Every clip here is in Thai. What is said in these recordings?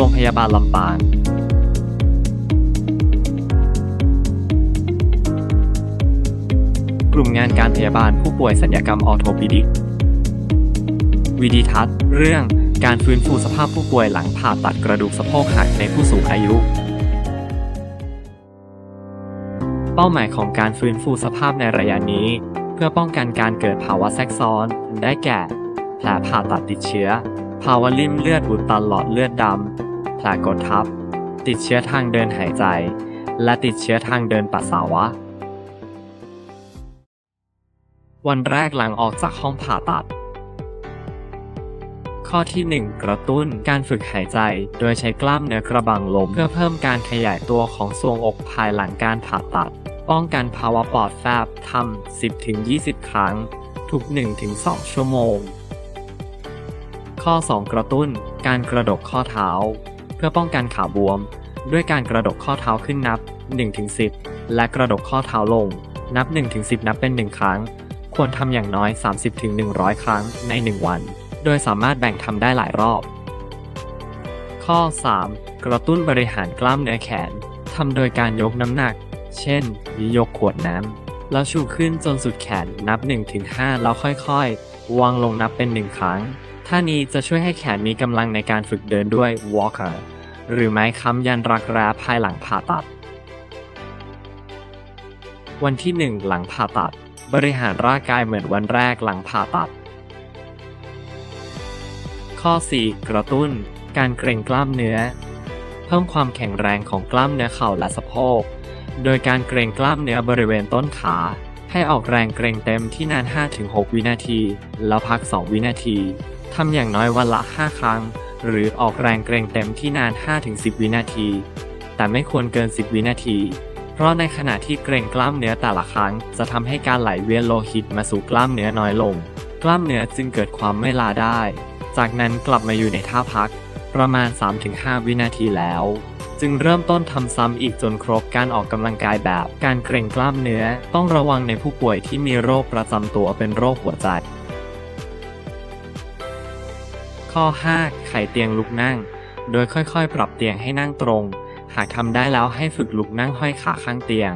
รงพยาบาลลำปางกลุ่มงานการพยาบาลผู้ป่วยสัญญกรรมออโทปิดิกวิดีทัศน์ เรื่องการฟื้นฟูสภาพผู้ป่วยหลังผ่าตัดกระดูกสะโพกหักในผู้สูงอายุ เป้าหมายของการฟื้นฟูสภาพในระยะนี้ เพื่อป้องกันการเกิดภาวะแทรกซ้อน ได้แก่ แผลผ่าตัดติดเชื้อ ภาวะลิ่มเลือดอุดตันหลอดเลือดดำ ผลกดทับ ติดเชื้อทางเดินหายใจ และติดเชื้อทางเดินปัสสาวะ วันแรกหลังออกจากห้องผ่าตัด ข้อที่ 1 กระตุ้นการฝึกหายใจ โดยใช้กล้ามเนื้อกระบังลม เพื่อเพิ่มการขยายตัวของทรวงอกภายหลังการผ่าตัด ป้องกันภาวะปอดแฟบทำ 10-20 ครั้ง ทุก 1-2 ชั่วโมงข้อ 2 กระตุ้น การกระดกข้อเท้า พื่อป้องกันขาบวม ด้วยการกระดกข้อเท้าขึ้นนับ 1-10 และกระดกข้อเท้าลง นับ 1-10 นับเป็น 1 ครั้ง ควรทำอย่างน้อย 30-100 ครั้งใน 1 วัน โดยสามารถแบ่งทำได้หลายรอบ ข้อ 3 กระตุ้นบริหารกล้ามเนื้อแขนทำโดยการยกน้ำหนัก เช่น ยกขวดน้ำ แล้วชูขึ้นจนสุดแขนนับ 1-5 แล้วค่อยๆ วางลงนับเป็น 1 ครั้ง ท่านี้จะช่วยให้แขนมีกำลังในการฝึกเดินด้วย walker หรือไม้ค้ำยันรักแร้ภายหลังผ่าตัด วันที่ 1 หลังผ่าตัด บริหารร่างกายเหมือนวันแรกหลังผ่าตัด ข้อ 4 กระตุ้น การเกร็งกล้ามเนื้อ เพิ่มความแข็งแรงของกล้ามเนื้อเข่าและสะโพก โดยการเกร็งกล้ามเนื้อบริเวณต้นขา ให้ออกแรงเกร็งเต็มที่นาน 5-6 วินาที แล้วพัก 2 วินาที ทำอย่างน้อยวันละ 5 ครั้ง หรือออกแรงเกร็งเต็มที่นาน 5-10 วินาที แต่ไม่ควรเกิน 10 วินาที เพราะในขณะที่เกร็งกล้ามเนื้อแต่ละครั้ง จะทำให้การไหลเวียนโลหิตมาสู่กล้ามเนื้อน้อยลง กล้ามเนื้อจึงเกิดความไม่ลาได้ จากนั้นกลับมาอยู่ในท่าพัก ประมาณ 3-5 วินาทีแล้ว จึงเริ่มต้นทำซ้ำอีกจนครบการออกกำลังกายแบบ การเกร็งกล้ามเนื้อ ต้องระวังในผู้ป่วยที่มีโรคประจำตัวเป็นโรคหัวใจ ข้อ 5 ไขเตียงลุกนั่ง โดยค่อยๆ ปรับเตียงให้นั่งตรง หากทำได้แล้วให้ฝึกลุกนั่งห้อยขาข้างเตียง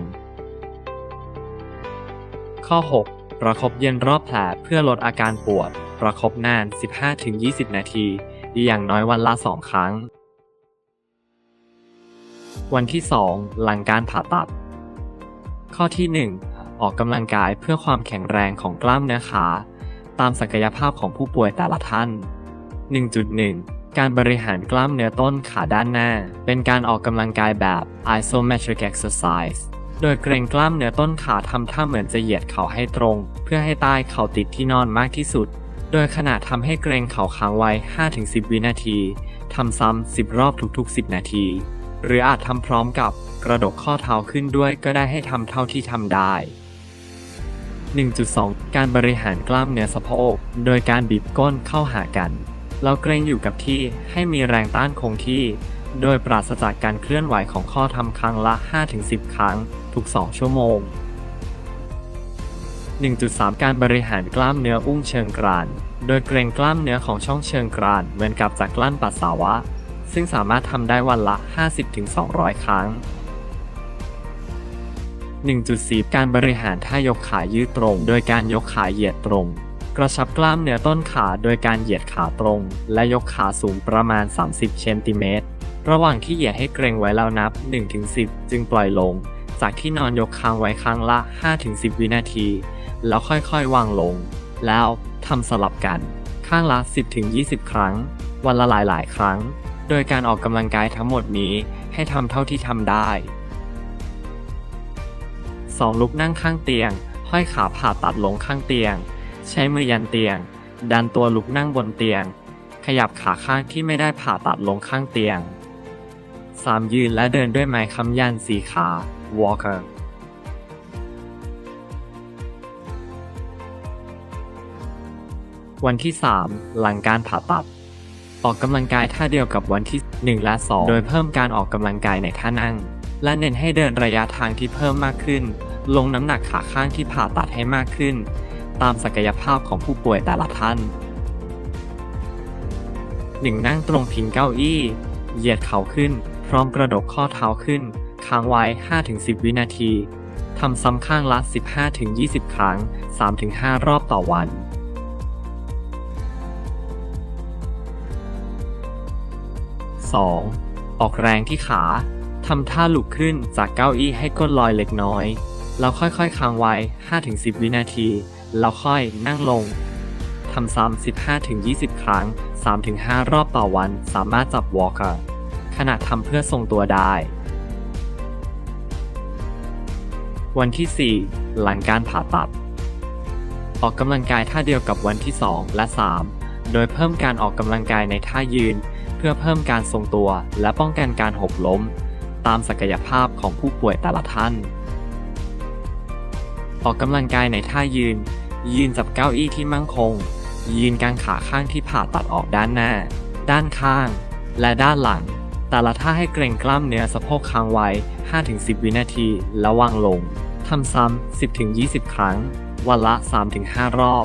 ข้อ 6 ประคบเย็นรอบแผลเพื่อลดอาการปวด ประคบนาน 15-20 นาทีอย่างน้อยวันละ 2 ครั้ง วันที่ 2 หลังการผ่าตัด ข้อที่ 1 ออกกำลังกายเพื่อความแข็งแรงของกล้ามเนื้อขา ตามศักยภาพของผู้ป่วยแต่ละท่าน 1.1 การบริหารกล้ามเนื้อต้นขาด้านหน้า เป็นการออกกำลังกายแบบ isometric exercise โดยเกรงกล้ามเนื้อต้นขาทำท่าเหมือนจะเหยียดเข่าให้ตรง เพื่อให้ใต้เข่าติดที่นอนมากที่สุด โดยขณะทำให้เกรงเข่าค้างไว้ 5-10 วินาทีทำซ้ำ 10 รอบทุก ๆ 10 นาที หรืออาจทำพร้อมกับกระดกข้อเท้าขึ้นด้วยก็ได้ให้ทำเท่าที่ทำได้ 1.2 การบริหารกล้ามเนื้อสะโพก โดยการบีบก้นเข้าหากัน เราเกรงอยู่กับที่ให้มีแรงต้านคงที่ โดยปราศจากการเคลื่อนไหวของข้อทำครั้งละ 5-10 ครั้ง ทุก 2 ชั่วโมง 1.3 การบริหารกล้ามเนื้ออุ้งเชิงกราน โดยเกรงกล้ามเนื้อของช่องเชิงกรานเหมือนกับจากกลั้นปัสสาวะ ซึ่งสามารถทำได้วันละ 50-200 ครั้ง 1.4 การบริหารท่ายกขายืดตรง โดยการยกขาเหยียดตรง กระชับกล้ามเนื้อต้นขาโดยการเหยียดขาตรง และยกขาสูงประมาณ 30เซนติเมตรระหว่างที่เหยียดให้เกรงไว้แล้วนับ 1-10 จึงปล่อยลง จากที่นอนยกค้างไว้ครั้งละ 5-10 วินาที แล้วค่อยๆ วางลง แล้วทำสลับกัน ข้างละ 10-20 ครั้ง วันละหลายๆ ครั้ง โดยการออกกำลังกายทั้งหมดนี้ให้ทำเท่าที่ทำได้ 2. ลุกนั่งข้างเตียง ห้อยขาผ่าตัดลงข้างเตียง ใช้มือยันเตียง ดันตัวลุกนั่งบนเตียง ขยับขาข้างที่ไม่ได้ผ่าตัดลงข้างเตียง 3. ยืนและเดินด้วยไม้ค้ำยันสีขา walker วันที่ 3 หลังการผ่าตัด ออกกำลังกายท่าเดียวกับวันที่ 1 และ 2 โดยเพิ่มการออกกำลังกายในท่านั่ง และเน้นให้เดินระยะทางที่เพิ่มมากขึ้น ลงน้ำหนักขาข้างที่ผ่าตัดให้มากขึ้น ตามศักยภาพของผู้ป่วยแต่ละท่าน 1. นั่งตรงพิงเก้าอี้ เหยียดเข่าขึ้น พร้อมกระดกข้อเท้าขึ้น ค้างไว้ 5-10 วินาที ทำซ้ำข้างละ 15-20 ครั้ง 3-5 รอบต่อวัน 2. ออกแรงที่ขา ทำท่าลุกขึ้นจากเก้าอี้ให้ก้นลอยเล็กน้อย แล้วค่อยๆ ค้างไว้ 5-10 วินาที แล้วค่อยนั่งลงทำซ้ำ 15-20 ครั้ง 3-5 รอบต่อวัน สามารถจับวอล์กขณะทำเพื่อทรงตัวได้ วันที่ 4 หลังการผ่าตัด ออกกำลังกายท่าเดียวกับวันที่ 2 และ 3 โดยเพิ่มการออกกำลังกายในท่ายืน เพื่อเพิ่มการทรงตัวและป้องกันการหกล้ม ตามศักยภาพของผู้ป่วยแต่ละท่าน ออกกำลังกายในท่ายืน ยืนจับเก้าอี้ที่มั่งคง ยืนกางขาข้างที่ผ่าตัดออกด้านหน้า ด้านข้าง และด้านหลัง แต่ละท่าให้เกร็งกล้ามเนื้อสะโพกค้างไว้ 5-10 วินาทีแล้ววางลง ทำซ้ำ 10-20 ครั้ง วันละ 3-5 รอบ